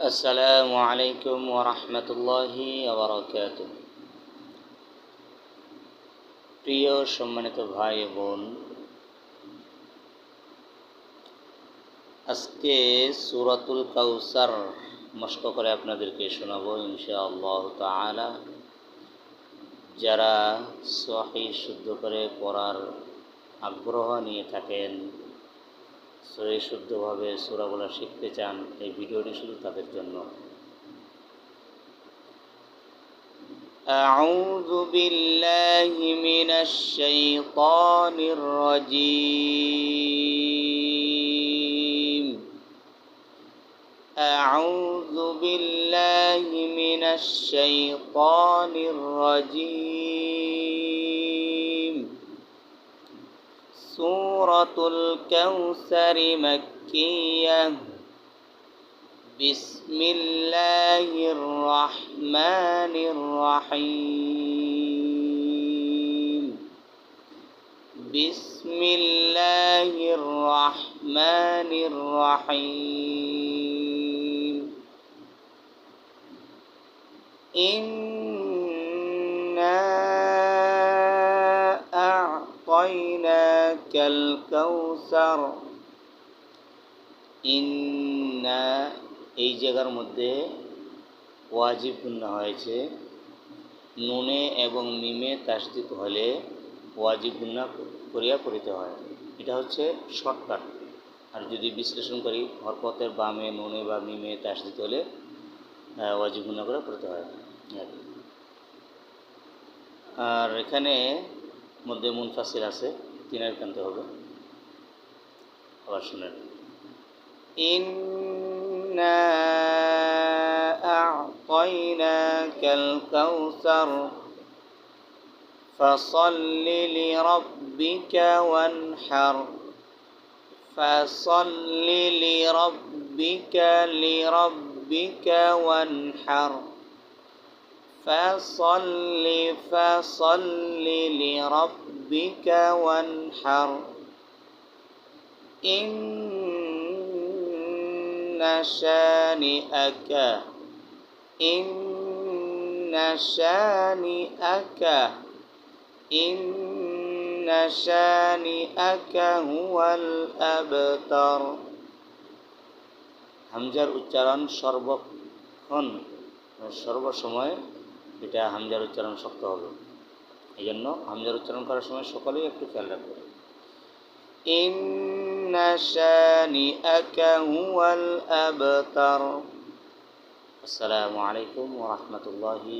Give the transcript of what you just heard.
আসসালামু আলাইকুম ওরহমতুল্লাহি আবরকাত প্রিয় সম্মানিত ভাই বোন, আজকে সুরাতুল কাউসার মস্ক করে আপনাদেরকে শোনাবো ইনশাআল্লাহ তালা যারা সহি শুদ্ধ করে পড়ার আগ্রহ নিয়ে থাকেন সহি শুদ্ধভাবে সুরাগুলো শিখতে চান এই ভিডিওটি শুধু তাদের জন্য أعوذ بالله من الشيطان الرجيم أعوذ بالله من الشيطان الرجيم سورة الكوثر مكية. بسم الله الرحمن الرحيم. بسم الله الرحمن الرحيم. إنا أعطيناك কালকাউসার। ইন্না, এই জায়গার মধ্যে ওয়াজিব গুন্না হয়েছে। নুনে এবং মিমে তাসদিক হলে ওয়াজিব গুন্না করিয়া পড়িতে হয়। এটা হচ্ছে শর্টকাট। আর যদি বিশ্লেষণ করি হরপথের বামে, নুনে বা মিমে তাসদিক হলে ওয়াজিব গুন্না করে পড়তে হয়। আর এখানে মধ্যে মুনফাসির আছে। তিনের কানতে হবে আবার শুনেন إنا أعطيناك الكوثر فصل لربك وانحر فصل لربك لربك وانحر فصل فصل لربك وانحر إن شانئك إن شانئك إن شانئك هو الأبتر হামজার উচ্চারণ সর্বক্ষণ সর্বসময় এটা হামজার উচ্চারণ শক্ত হবে। এই জন্য হামজার উচ্চারণ করার সময় সকলেই একটু খেয়াল রাখবে। আসসালামু আলাইকুম ওরহমতুল্লাহি